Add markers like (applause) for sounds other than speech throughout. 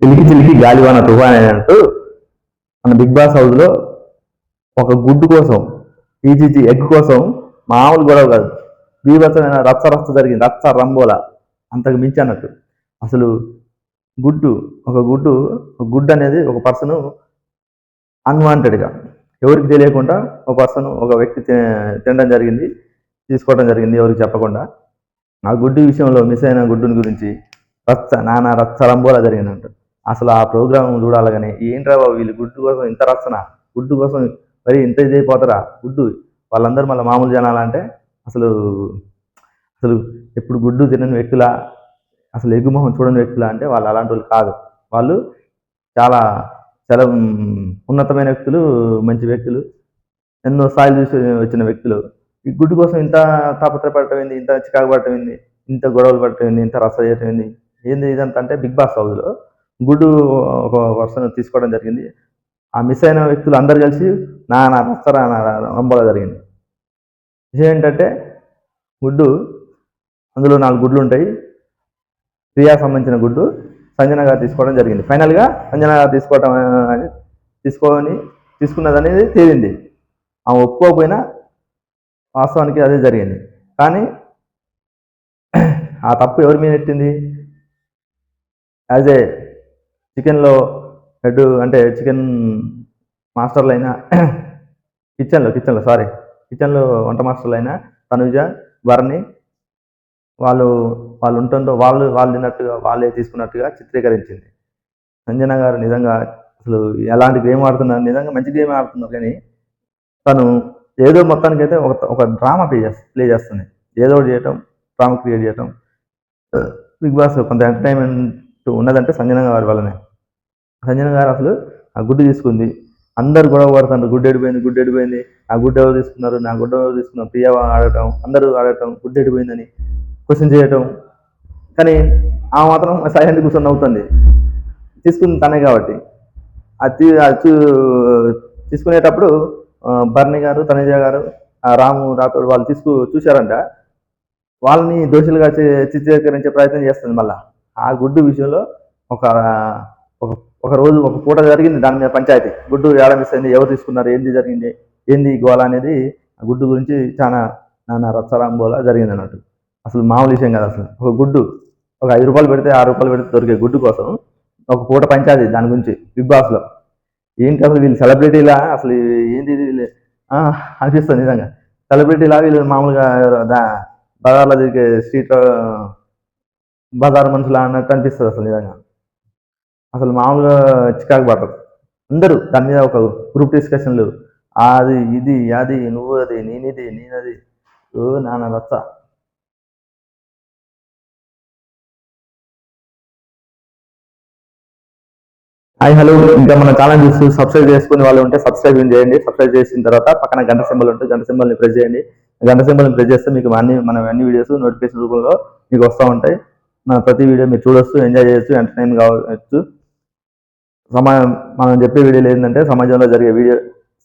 చిలికి చిలికి గాలివాన తుఫాన్ అయినట్టు మన బిగ్ బాస్ హౌస్లో ఒక గుడ్డు కోసం పీజీజీ ఎగ్ కోసం మామూలు గొడవ కాదు. బీభత్సమైన రచ్చ రచ్చ జరిగింది. రచ్చ రంబోల. అంతకు మించి అన్నట్టు. అసలు గుడ్డు ఒక గుడ్డు గుడ్ గుడ్డు అనేది ఒక పర్సన్ అన్వాంటెడ్గా. ఎవరికి తెలియకుండా ఒక పర్సన్ ఒక వ్యక్తి తినడం జరిగింది తీసుకోవడం జరిగింది ఎవరికి చెప్పకుండా. ఆ గుడ్డు విషయంలో మిస్ అయిన గుడ్డుని గురించి రచ్చ నానా రచ్చ రంబోలా జరిగిందంట. అసలు ఆ ప్రోగ్రామ్ చూడాలగానే ఏంట్రా బాబు వీళ్ళు గుడ్డు కోసం ఇంత రచ్చన? గుడ్డు కోసం మరి ఇంత ఇదైపోతారా గుడ్డు. వాళ్ళందరూ మళ్ళీ మామూలు జనాలంటే అసలు అసలు ఎప్పుడు గుడ్డు తినని వ్యక్తుల? అసలు ఎగ్గుమొహం చూడని వ్యక్తుల అంటే వాళ్ళు అలాంటి వాళ్ళు కాదు. వాళ్ళు చాలా చాలా ఉన్నతమైన వ్యక్తులు మంచి వ్యక్తులు ఎన్నో స్థాయిలు చూసి వచ్చిన వ్యక్తులు. ఈ గుడ్డు కోసం ఇంత తాపత్రపడటం ఏంది? ఇంత చికాకు పడటం ఏంది? ఇంత గొడవలు పడటం ఏంది? ఇంత రస చేయటం ఏంది? ఏంది ఇదంతా అంటే బిగ్ బాస్ హౌస్లో గుడ్డు ఒక పర్సన్ తీసుకోవడం జరిగింది. ఆ మిస్ అయిన వ్యక్తులు అందరు కలిసి నా నా రస్తరా నా రంబోలా జరిగింది. విషయం ఏంటంటే గుడ్డు అందులో నాలుగు గుడ్లు ఉంటాయి. ప్రియా సంబంధించిన గుడ్డు సంజన గారు తీసుకోవడం జరిగింది. ఫైనల్గా సంజన గారు తీసుకోవటం అని తీసుకొని తీసుకున్నది అనేది తేలింది. ఆమె ఒప్పుకోకపోయినా వాస్తవానికి అదే జరిగింది. కానీ ఆ తప్పు ఎవరి మీద ఎట్టింది యాజ్ ఏ చికెన్లో హెడ్ అంటే చికెన్ మాస్టర్లు అయినా (coughs) కిచెన్లో కిచెన్లో సారీ కిచెన్లో వంట మాస్టర్లు అయినా తనుజ భరణి వాళ్ళు వాళ్ళు ఉంటుందో వాళ్ళు వాళ్ళు తిన్నట్టుగా వాళ్ళే తీసుకున్నట్టుగా చిత్రీకరించింది. సంజన గారు నిజంగా అసలు ఎలాంటి గేమ్ ఆడుతున్నారు నిజంగా మంచి గేమ్ ఆడుతున్నారు కానీ తను ఏదో మొత్తానికి అయితే ఒక ఒక డ్రామా ప్లే చేస్తుంది ప్లే చేస్తుంది. ఏదో ఒకటి చేయటం డ్రామా క్రియేట్ చేయటం. బిగ్ బాస్ కొంత ఎంటర్టైన్మెంట్ ఉన్నదంటే సంజన గారి వల్లనే. సంజన గారు అసలు ఆ గుడ్డు తీసుకుంది. అందరు గొడవ పడుతున్నారు. గుడ్డు ఎడిపోయింది గుడ్డు ఎడిపోయింది. ఆ గుడ్డు ఎవరు తీసుకున్నారు? నా గుడ్డు ఎవరు తీసుకున్నారు? ప్రియా ఆడటం అందరూ ఆడటం గుడ్డు ఎడిపోయిందని క్వశ్చన్ చేయటం. కానీ ఆ మాత్రం సైలెంట్ కూర్చొని అవుతుంది తీసుకుంది తనే కాబట్టి. అది చూ- తీసుకునేటప్పుడు బర్ణి గారు తనేజ గారు ఆ రాము రాథోడ్ వాళ్ళు తీసుకు చూశారంట. వాళ్ళని దోషులుగా చే- చిత్రీకరించే ప్రయత్నం చేస్తుంది మళ్ళా. ఆ గుడ్డు విషయంలో ఒక ఒక ఒక రోజు ఒక పూట జరిగింది దాని మీద పంచాయతీ. గుడ్డు ఏడ మిస్ అయింది ఎవరు తీసుకున్నారు ఏంది జరిగింది ఏంది గోళ గోల అనేది ఆ గుడ్డు గురించి చాలా నాన్న రచ్చరాంబోలా జరిగింది అన్నట్టు. అసలు మామూలు విషయం కాదు అసలు. ఒక గుడ్డు ఒక ఐదు రూపాయలు పెడితే ఆరు రూపాయలు పెడితే దొరికే గుడ్డు కోసం ఒక పూట పంచాయతీ దాని గురించి బిగ్ బాస్లో. ఏంటి అసలు వీళ్ళు సెలబ్రిటీలా? అసలు ఏంది వీళ్ళు? అనిపిస్తుంది నిజంగా. సెలబ్రిటీలా వీళ్ళు మామూలుగా దా బజార్లో తిరిగే స్ట్రీట్ బజార్ మనుషులా అన్నట్టు అనిపిస్తుంది అసలు నిజంగా. అసలు మామూలుగా చికాకు పడరు. అందరూ దాని మీద ఒక గ్రూప్ డిస్కషన్లు అది ఇది అది నువ్వు అది నేనిది నేనది ఓ నాన్న రచ్చ. Hi hello. ఇంకా మన ఛానల్ చూసి సబ్స్క్రైబ్ చేసుకునే వాళ్ళు ఉంటే సబ్స్క్రైబ్ చేయండి. సబ్స్క్రైబ్ చేసిన తర్వాత పక్కన గంట సింబల్ ఉంటుంది. గంట సింబల్ని ప్రెస్ చేయండి. గంట సింబల్ని ప్రెస్ చేస్తే మీకు అన్ని మన అన్ని వీడియోస్ నోటిఫికేషన్ రూపంలో మీకు వస్తూ ఉంటాయి. మన ప్రతి వీడియో మీరు చూడొచ్చు ఎంజాయ్ చేయొచ్చు ఎంటర్టైన్ కావచ్చు. సమాజం మనం చెప్పే వీడియోలు ఏంటంటే సమాజంలో జరిగే వీడియో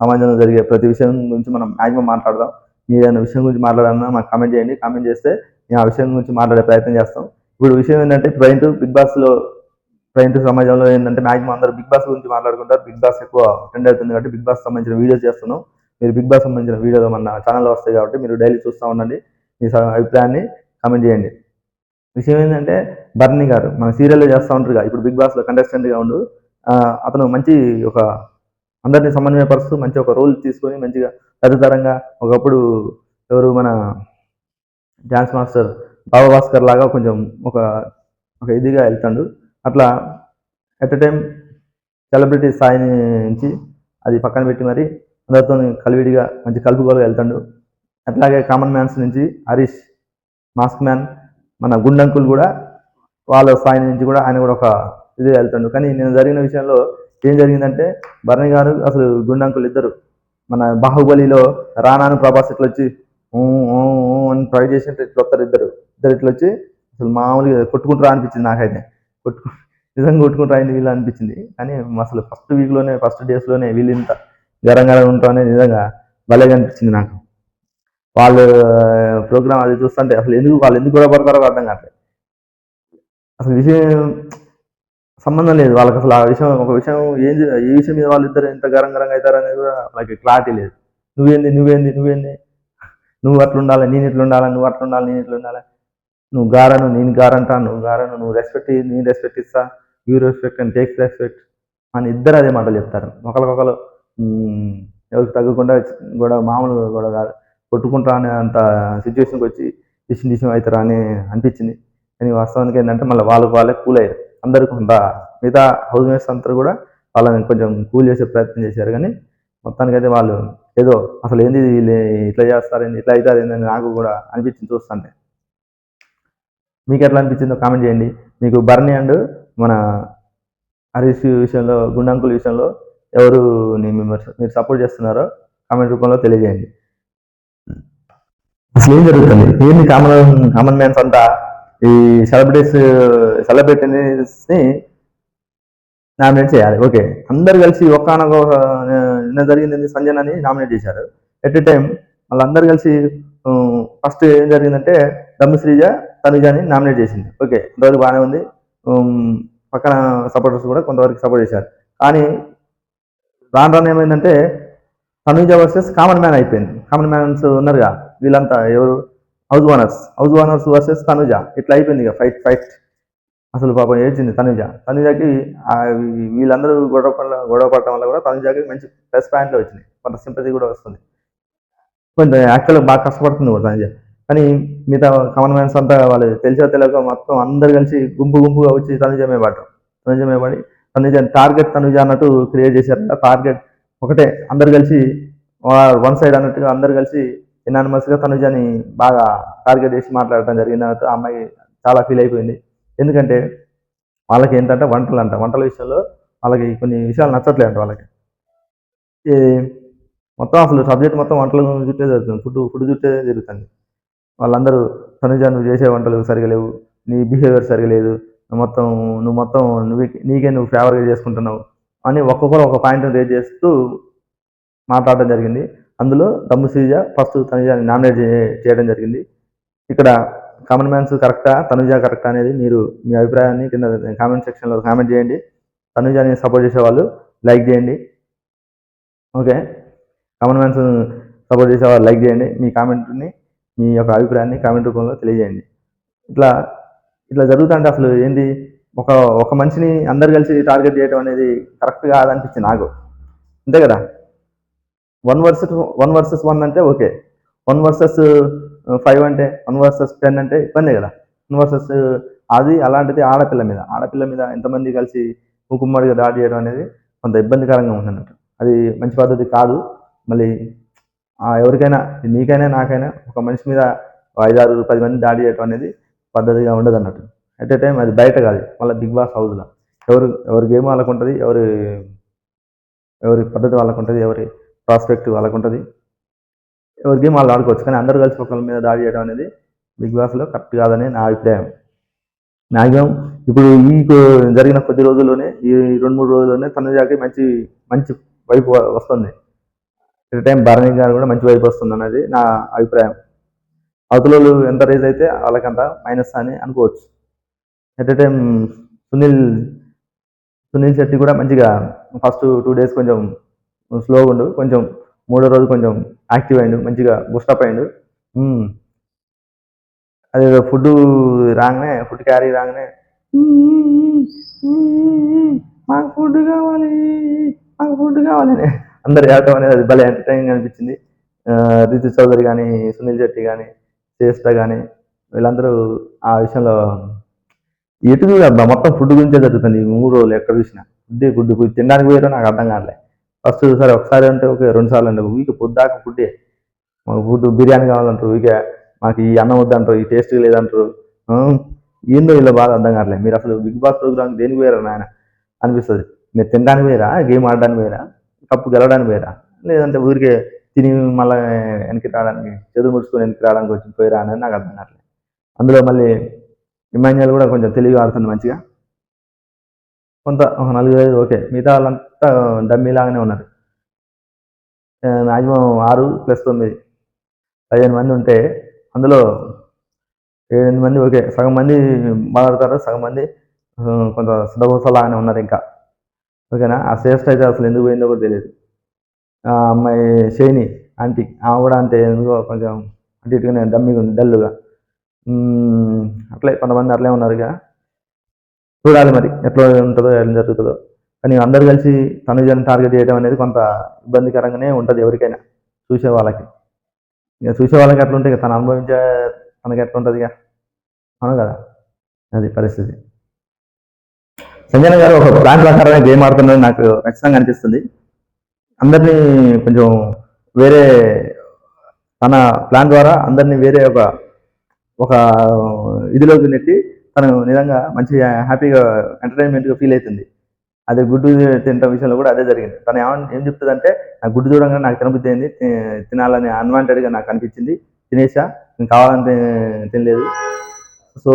సమాజంలో జరిగే ప్రతి విషయం గురించి మనం మ్యాక్సిమం మాట్లాడదాం. మీరు ఏదైనా విషయం గురించి మాట్లాడాలన్నా మాకు కామెంట్ చేయండి. కామెంట్ చేస్తే మేము ఆ విషయం గురించి మాట్లాడే ప్రయత్నం చేస్తాం. ఇప్పుడు విషయం ఏంటంటే ప్రజెంట్ బిగ్ బాస్లో ప్రజెంట్ సమాజంలో ఏంటంటే మ్యాక్సిమం అందరూ బిగ్ బాస్ గురించి మాట్లాడుకుంటారు. బిగ్ బాస్ ఎక్కువ అటెండ్ అవుతుంది కాబట్టి బిగ్ బాస్ సంబంధించిన వీడియోస్ చేస్తున్నాం. మీరు బిగ్ బాస్ సంబంధించిన వీడియోలు మన ఛానల్లో వస్తాయి కాబట్టి మీరు డైలీ చూస్తూ ఉండండి. మీ స- అభిప్రాయాన్ని కామెంట్ చేయండి. విషయం ఏంటంటే బర్నీ గారు మన సీరియల్లో చేస్తూ ఉంటారుగా. ఇప్పుడు బిగ్ బాస్లో కంటెస్టెంట్గా ఉండు. అతను మంచి ఒక అందరినీ సమన్వయపరుస్తూ మంచి ఒక రోల్ తీసుకొని మంచిగా పెద్దతరంగా ఒకప్పుడు ఎవరు మన డ్యాన్స్ మాస్టర్ బాబా భాస్కర్ లాగా కొంచెం ఒక ఒక ఇదిగా వెళ్తాడు. అట్లా ఎట్ టైం సెలబ్రిటీ స్థాయి నుంచి అది పక్కన పెట్టి మరి అందరితో కలివిడిగా మంచి కలుపుకోలుగా వెళ్తాడు. అట్లాగే కామన్ మ్యాన్స్ నుంచి హరీష్ మాస్క్ మ్యాన్ మన గుండంకుల్ కూడా వాళ్ళ స్థాయి నుంచి కూడా ఆయన కూడా ఒక ఇది వెళ్తుండు. కానీ నేను జరిగిన విషయంలో ఏం జరిగిందంటే భరణి గారు అసలు గుండంకులు ఇద్దరు. మన బాహుబలిలో రానాను ప్రభాస్ ఇట్లా వచ్చి ఊ, ఊ, అని ట్రై చేసి ఇట్లా వస్తారు ఇద్దరు. ఇద్దరు ఇట్లా వచ్చి అసలు మామూలుగా కొట్టుకుంటారా అనిపించింది నాకైతే. కొట్టుకు నిజంగా కొట్టుకుంటారా అయింది వీళ్ళు అనిపించింది. కానీ అసలు ఫస్ట్ వీక్లోనే ఫస్ట్ డేస్లోనే వీళ్ళు ఇంత గరం గరం ఉంటామని నిజంగా భలేగా అనిపించింది నాకు. వాళ్ళు ప్రోగ్రామ్ అది చూస్తుంటే అసలు ఎందుకు వాళ్ళు ఎందుకు గొడవ పడతారో అర్థం కావట్లేదు. అసలు విషయం సంబంధం లేదు. వాళ్ళకి అసలు ఆ విషయం ఒక విషయం ఏం ఏ విషయం మీద వాళ్ళిద్దరు ఎంత గరం గరంగా అవుతారు అనేది కూడా వాళ్ళకి క్లారిటీ లేదు. నువ్వేంది నువ్వేంది నువ్వేంది? నువ్వు అట్లా ఉండాలి నేను ఇట్లా ఉండాలి నువ్వు అట్లా ఉండాలి నేను ఇట్లా ఉండాలి. నువ్వు గారను నేను గారంటా నువ్వు గారను నువ్వు రెస్పెక్ట్ నేను రెస్పెక్ట్ ఇస్తా you respect and takes respect అని ఇద్దరు అదే మాటలు చెప్తారు. ఒకరికొకరు ఎవరికి తగ్గకుండా కూడా మామూలు కూడా కాదు. కొట్టుకుంటా అనే అంత సిచ్యువేషన్కి వచ్చి డిసిషన్ డిసిషన్ అవుతారా అని అనిపించింది. కానీ వాస్తవానికి ఏంటంటే మళ్ళీ వాళ్ళకి వాళ్ళే కూల్ అయ్యారు అందరికీ ఉందా? మిగతా హౌస్ మేట్స్ అంతా కూడా వాళ్ళని కొంచెం కూల్ చేసే ప్రయత్నం చేశారు. కానీ మొత్తానికైతే వాళ్ళు ఏదో అసలు ఏంది వీళ్ళు ఇట్లా చేస్తారేంది ఇట్లా అవుతారేంది అని నాకు కూడా అనిపించింది చూస్తుంటే. మీకు ఎట్లా అనిపించిందో కామెంట్ చేయండి. మీకు బర్నీ అండ్ మన హరీష్ విషయంలో గుండంకుల విషయంలో ఎవరు మీరు సపోర్ట్ చేస్తున్నారో కామెంట్ రూపంలో తెలియజేయండి. అసలు ఏం జరుగుతుంది? ఏంది కామన్ కామన్ మ్యాన్స్ అంతా ఈ సెలబ్రిటీస్ సెలబ్రిటీస్ని నామినేట్ చేయాలి. ఓకే అందరు కలిసి ఒక్కనొక నిన్న జరిగింది సంజన్ అని నామినేట్ చేశారు. ఎట్ ఎ టైం వాళ్ళందరూ కలిసి ఫస్ట్ ఏం జరిగిందంటే దమ్ము శ్రీజ తనుజాని నామినేట్ చేసింది. ఓకే ఇంతవరకు బాగానే ఉంది. పక్కన సపోర్టర్స్ కూడా కొంతవరకు సపోర్ట్ చేశారు. కానీ రాను రాను ఏమైందంటే తనుజ వర్సెస్ కామన్ మ్యాన్ అయిపోయింది. కామన్ మ్యాన్స్ ఉన్నారుగా. వీళ్ళంతా ఎవరు? House owners house owners versus Tanuja. ఇట్లా అయిపోయింది ఇక ఫైట్ ఫైట్ అసలు పాపం ఏడ్చింది తనుజ. తనుజకి వీళ్ళందరూ గొడవ పడ గొడవ పడటం వల్ల కూడా తనుజకి మంచి ప్లస్ పాయింట్లు వచ్చినాయి. కొంత సింపతి కూడా వస్తుంది. కొంచెం యాక్చువల్గా బాగా కష్టపడుతుంది కూడా తనుజ. కానీ మిగతా కామన్ మ్యాన్స్ అంతా వాళ్ళు తెలిసో తెలియక మొత్తం అందరు కలిసి గుంపు గుంపుగా వచ్చి తనుజ మీద పడ్డారు. తనుజ మీద పడి తనుజ టార్గెట్ తనుజ అన్నట్టు క్రియేట్ చేశారు. టార్గెట్ ఒకటే. అందరు కలిసి వన్ సైడ్ అన్నట్టుగా అందరు కలిసి ఎనానిమస్గా తనుజని బాగా టార్గెట్ చేసి మాట్లాడటం జరిగింది. ఆ అమ్మాయి చాలా ఫీల్ అయిపోయింది. ఎందుకంటే వాళ్ళకి ఏంటంటే వంటలు అంట వంటల విషయంలో వాళ్ళకి కొన్ని విషయాలు నచ్చట్లేదు అంట వాళ్ళకి. ఈ మొత్తం అసలు సబ్జెక్ట్ మొత్తం వంటల చుట్టే జరుగుతుంది. ఫుడ్ ఫుడ్ చుట్టే జరుగుతుంది. వాళ్ళందరూ తనుజ నువ్వు చేసే వంటలు సరిగా లేవు. నీ బిహేవియర్ సరిగా లేదు. నువ్వు మొత్తం నువ్వు మొత్తం నువ్వు నీకే నువ్వు ఫేవర్గా చేసుకుంటున్నావు అని ఒక్కొక్కరు ఒక పాయింట్ రేజ్ చేస్తూ మాట్లాడడం జరిగింది. అందులో దమ్ము శ్రీజ ఫస్ట్ తనుజాని నామినేట్ చేయడం జరిగింది. ఇక్కడ కామన్ మ్యాన్స్ కరెక్టా తనుజ కరెక్టా అనేది మీరు మీ అభిప్రాయాన్ని కింద కామెంట్ సెక్షన్లో కామెంట్ చేయండి. తనుజాని సపోర్ట్ చేసేవాళ్ళు లైక్ చేయండి. ఓకే కామన్ మ్యాన్స్ సపోర్ట్ చేసే వాళ్ళు లైక్ చేయండి. మీ కామెంట్ని మీ యొక్క అభిప్రాయాన్ని కామెంట్ రూపంలో తెలియజేయండి. ఇట్లా ఇట్లా జరుగుతుంటే అసలు ఏంటి ఒక ఒక మనిషిని అందరు కలిసి టార్గెట్ చేయడం అనేది కరెక్ట్ కాదనిపించింది నాకు. అంతే కదా? One versus one versus one అంటే ఓకే. వన్ వర్సెస్ ఫైవ్ అంటే వన్ వర్సెస్ టెన్ అంటే ఇబ్బందే కదా. వన్ వర్సెస్ uh, అది అలాంటిది ఆడపిల్ల మీద. ఆడపిల్ల మీద ఎంతమంది కలిసి ముకుమ్మడిగా దాడి చేయడం అనేది కొంత ఇబ్బందికరంగా ఉందన్నట్టు అది మంచి పద్ధతి కాదు. మళ్ళీ ఎవరికైనా నీకైనా నాకైనా ఒక మనిషి మీద ఐదారు పది మంది దాడి చేయడం అనేది పద్ధతిగా ఉండదు అన్నట్టు అట్ ఏ టైం అది బయట కాదు. మళ్ళీ బిగ్ బాస్ హౌస్లో ఎవరు ఎవరి గేమ్ వాళ్ళకు ఉంటుంది ఎవరి ఎవరి పద్ధతి వాళ్ళకు ఉంటుంది ఎవరి ప్రాస్పెక్ట్ వాళ్ళకు ఉంటుంది ఎవరి గేమ్ వాళ్ళు ఆడుకోవచ్చు కానీ అందరూ కలిసి ఒకళ్ళ మీద దాడి చేయడం అనేది బిగ్ బాస్లో కరెక్ట్ కాదని నా అభిప్రాయం. మ్యాక్సిమం ఇప్పుడు ఈ జరిగిన కొద్ది రోజుల్లోనే ఈ రెండు మూడు రోజుల్లోనే తనుజాకి మంచి మంచి వైపు వస్తుంది. ఎట్ టైం భరణి గారు కూడా మంచి వైపు వస్తుంది అనేది నా అభిప్రాయం. అవతలలో ఎంత రేజ్ అయితే వాళ్ళకంత మైనస్ అని అనుకోవచ్చు. ఎట్ టైం సునీల్ సునీల్ శెట్టి కూడా మంచిగా ఫస్ట్ టూ డేస్ కొంచెం స్లోగా ఉండు కొంచెం మూడో రోజు కొంచెం యాక్టివ్ అయిండు మంచిగా బుస్టప్ అయిండు. అదే ఫుడ్ రాగానే ఫుడ్ క్యారీ రాగానే. మాకు ఫుడ్ కావాలి మాకు ఫుడ్ కావాలి అందరు ఏడటం అనేది అది భలే ఎంటర్టైనింగ్ అనిపించింది. రితు చౌదరి కానీ సునీల్ శెట్టి కానీ శ్రేష్ట కానీ వీళ్ళందరూ ఆ విషయంలో ఎటు మొత్తం ఫుడ్ గురించే జరుగుతుంది. ఈ మూడు రోజులు ఎక్కడ చూసినా. ఫుడ్ ఫుడ్ ఫుడ్ తినడానికి పోయారో నాకు అర్థం కాలే ఫస్ట్ చూసారు? ఒకసారి అంటే ఓకే రెండు సార్లు అండి. వీక్ పొద్దాక ఫుడ్డే. మాకు ఫుడ్ బిర్యానీ కావాలంటారు వీకే. మాకు ఈ అన్నం వద్దంటారు ఈ టేస్ట్ లేదంటారు. ఏందో ఇలా బాగా అర్థం కావట్లేదు మీరు అసలు బిగ్ బాస్ ప్రోగ్రామ్ దేనికి పోయారా నాయన? అనిపిస్తుంది. మీరు తినడానికి పోయారా? గేమ్ ఆడడానికి పోయారా? కప్పు గెలవడానికి పోయారా? లేదంటే ఊరికే తిని మళ్ళీ వెనక్కి రావడానికి చదువు ముడుచుకొని వెనక్కి రావడానికి వచ్చి పోయిరా అనేది నాకు అర్థం కావట్లేదు అందులో మళ్ళీ ఇమాన్యుయల్ కూడా కొంచెం తెలివి ఆడుతుంది మంచిగా. కొంత ఒక నలుగురు ఐదు ఓకే. మిగతా వాళ్ళంతా డమ్మీ లాగానే ఉన్నారు మ్యాక్సిమం ఆరు ప్లస్ తొమ్మిది. పదిహేను మంది ఉంటే అందులో ఏడెనిమిది మంది ఓకే. సగం మంది మాట్లాడతారు సగం మంది కొంత సుధగోసలాగానే ఉన్నారు ఇంకా. ఓకేనా? ఆ శ్రేష్ఠ అయితే అసలు ఎందుకు పోయిందో కూడా తెలియదు. ఆ అమ్మాయి షైని ఆంటీ. ఆమె కూడా అంతే ఎందుకో కొంచెం అటు ఇటుగానే డమ్మిగా ఉంది డల్లుగా. అట్లే కొంతమంది అట్లే ఉన్నారు ఇక. చూడాలి మరి ఎట్లా ఉంటుందో ఏం జరుగుతుందో. కానీ అందరు కలిసి తనుజని టార్గెట్ చేయడం అనేది కొంత ఇబ్బందికరంగానే ఉంటుంది ఎవరికైనా. చూసే వాళ్ళకి. ఇక చూసే వాళ్ళకి ఎట్లా ఇక తను అనుభవించే తనకి ఎట్లా ఉంటుంది ఇక. అవును కదా? అది పరిస్థితి. సంజన గారు ఒక ప్లాన్ ప్రకారమే గేమ్ ఆడుతున్నది నాకు ఖచ్చితంగా అనిపిస్తుంది. అందరినీ కొంచెం వేరే తన ప్లాన్ ద్వారా అందరినీ వేరే ఒక ఒక ఇదిలోకి నెట్టి తను నిజంగా మంచి హ్యాపీగా ఎంటర్టైన్మెంట్గా ఫీల్ అవుతుంది. అదే గుడ్డు తినటం విషయంలో కూడా అదే జరిగింది. తను ఏమని ఏం చెప్తుందంటే నాకు గుడ్డు చూడంగానే నాకు తినబుద్ధి అయింది తినాలని అన్వాంటెడ్గా నాకు అనిపించింది. తినేసా నేను కావాలని తినలేదు. సో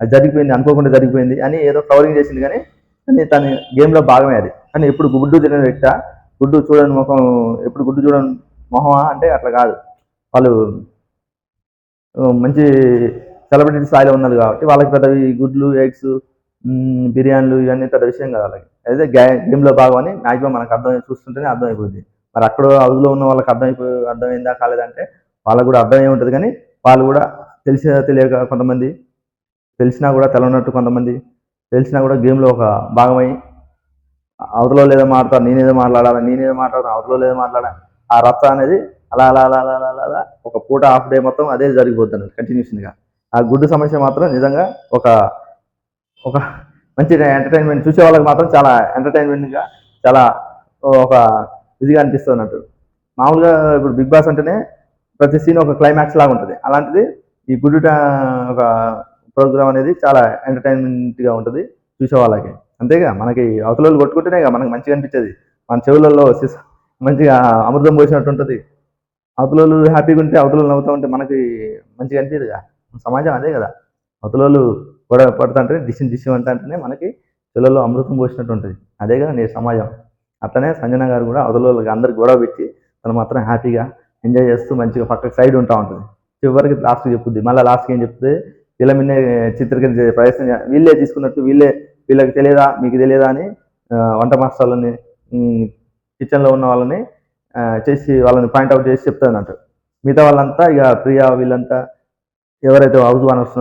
అది జరిగిపోయింది అనుకోకుండా జరిగిపోయింది అని ఏదో కవరింగ్ చేసింది కానీ కానీ తన గేమ్లో భాగమే అది. కానీ ఎప్పుడు గుడ్డు తినని వ్యక్త గుడ్డు చూడని ముఖం ఎప్పుడు గుడ్డు చూడని మొహమా అంటే అట్లా కాదు. వాళ్ళు మంచి సెలబ్రిటీ స్థాయిలో ఉన్నారు కాబట్టి వాళ్ళకి పెద్ద గుడ్లు ఎగ్స్ బిర్యానీలు ఇవన్నీ పెద్ద విషయం కాదు వాళ్ళకి. అయితే గేమ్లో భాగం అని మ్యాక్సిమం మనకు అర్థం చూస్తుంటేనే అర్థమైపోద్ది. మరి అక్కడ హౌస్లో ఉన్న వాళ్ళకి అర్థమైపో అర్థమైందా కాలేదంటే వాళ్ళకు కూడా అర్థమై ఉంటుంది కానీ వాళ్ళు కూడా తెలిసి తెలియక కొంతమంది తెలిసినా కూడా తెలవనట్టు కొంతమంది తెలిసినా కూడా గేమ్లో ఒక భాగమై అవతలో లేదో మాట్లాడతారు నేనేదో మాట్లాడాలి నేనేదో మాట్లాడతాను అవతలో లేదో మాట్లాడాలి ఆ రత్త అనేది అలా అలా అలా అలా అలా అలా ఒక పూట హాఫ్ డే మొత్తం అదే జరిగిపోతుంది కంటిన్యూషన్గా ఆ గుడ్డు సమస్య మాత్రం నిజంగా ఒక ఒక మంచి ఎంటర్టైన్మెంట్ చూసే వాళ్ళకి మాత్రం చాలా ఎంటర్టైన్మెంట్గా చాలా ఒక ఇదిగా అనిపిస్తుంది అన్నట్టు. మామూలుగా ఇప్పుడు బిగ్ బాస్ అంటేనే ప్రతి సీన్ ఒక క్లైమాక్స్ లాగా ఉంటుంది. అలాంటిది ఈ గుడ్డు ఒక ప్రోగ్రామ్ అనేది చాలా ఎంటర్టైన్మెంట్గా ఉంటుంది చూసే వాళ్ళకి. అంతేగా మనకి అవతలలో కొట్టుకుంటేనే మనకి మంచిగా అనిపించేది మన చెవులలో మంచిగా అమృతం పోసినట్టు ఉంటుంది. అవతలలో హ్యాపీగా ఉంటే అవతలలో నవ్వుతూ ఉంటే మనకి మంచిగా అనిపించదుగా సమాజం అదే కదా. అవతల గొడవ పడుతుంటే డిసిషన్ డిసిషన్ అంటేనే మనకి పిల్లలు అమృతం పోసినట్టు ఉంటుంది. అదే కదా నీ సమాజం. అట్లనే సంజన గారు కూడా అవతల వాళ్ళకి అందరికి గొడవ పెట్టి తను మాత్రం హ్యాపీగా ఎంజాయ్ చేస్తూ మంచిగా పక్కకు సైడ్ ఉంటా ఉంటుంది. చివరికి లాస్ట్ చెప్పుద్ది. మళ్ళీ లాస్ట్కి ఏం చెప్తే వీళ్ళ మీద చిత్రీకరించే ప్రయత్నం వీళ్ళే తీసుకున్నట్టు వీళ్ళే వీళ్ళకి తెలియదా మీకు తెలియదా అని వంట మాస్టర్లని కిచెన్లో ఉన్న వాళ్ళని చేసి వాళ్ళని పాయింట్అవుట్ చేసి చెప్తాను అన్నట్టు మిగతా వాళ్ళంతా ఇక ప్రియా వీళ్ళంతా ఎవరైతే హౌస్ ఓనర్స్